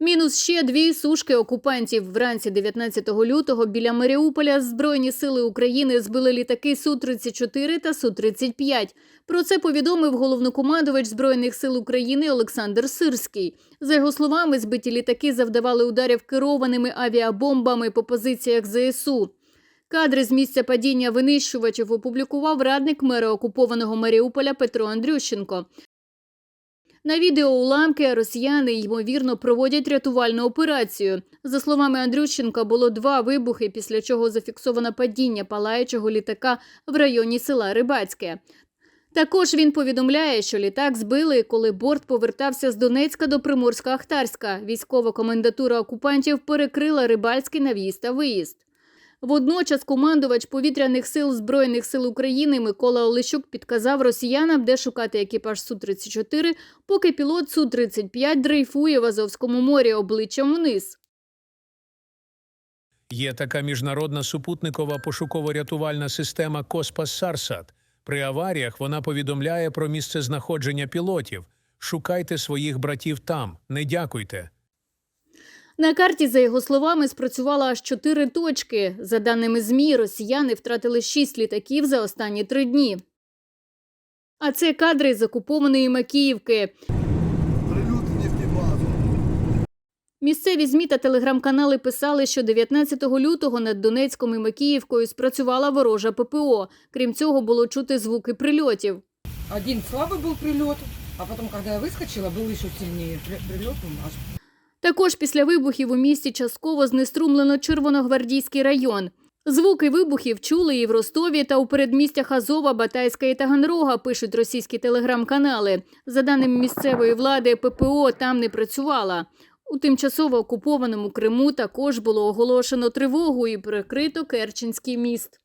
Мінус ще дві сушки окупантів. Вранці 19 лютого біля Маріуполя Збройні сили України збили літаки Су-34 та Су-35. Про це повідомив головнокомандувач Збройних сил України Олександр Сирський. За його словами, збиті літаки завдавали ударів керованими авіабомбами по позиціях ЗСУ. Кадри з місця падіння винищувачів опублікував радник мера окупованого Маріуполя Петро Андрющенко. На відео уламки росіяни ймовірно проводять рятувальну операцію. За словами Андрющенка, було два вибухи, після чого зафіксовано падіння палаючого літака в районі села Рибацьке. Також він повідомляє, що літак збили, коли борт повертався з Донецька до Приморська-Ахтарська. Військова комендатура окупантів перекрила рибальський на в'їзд та виїзд. Водночас командувач повітряних сил Збройних сил України Микола Олещук підказав росіянам, де шукати екіпаж Су-34, поки пілот Су-35 дрейфує в Азовському морі обличчям вниз. Є така міжнародна супутникова пошуково-рятувальна система Коспас Сарсат. При аваріях вона повідомляє про місце знаходження пілотів. Шукайте своїх братів там, не дякуйте. На карті, за його словами, спрацювало аж чотири точки. За даними ЗМІ, росіяни втратили шість літаків за останні три дні. А це кадри з окупованої Макіївки. Прильот в нефтебазу. Місцеві ЗМІ та телеграм-канали писали, що 19 лютого над Донецьком і Макіївкою спрацювала ворожа ППО. Крім цього, було чути звуки прильотів. Один слабый был прилет, а потом, когда я выскочила, был еще сильнее при- прилет. ну, аж Також після вибухів у місті частково знеструмлено Червоногвардійський район. Звуки вибухів чули і в Ростові та у передмістях Азова, Батайська і Таганрога, пишуть російські телеграм-канали. За даними місцевої влади, ППО там не працювала. У тимчасово окупованому Криму також було оголошено тривогу і прикрито Керченський міст.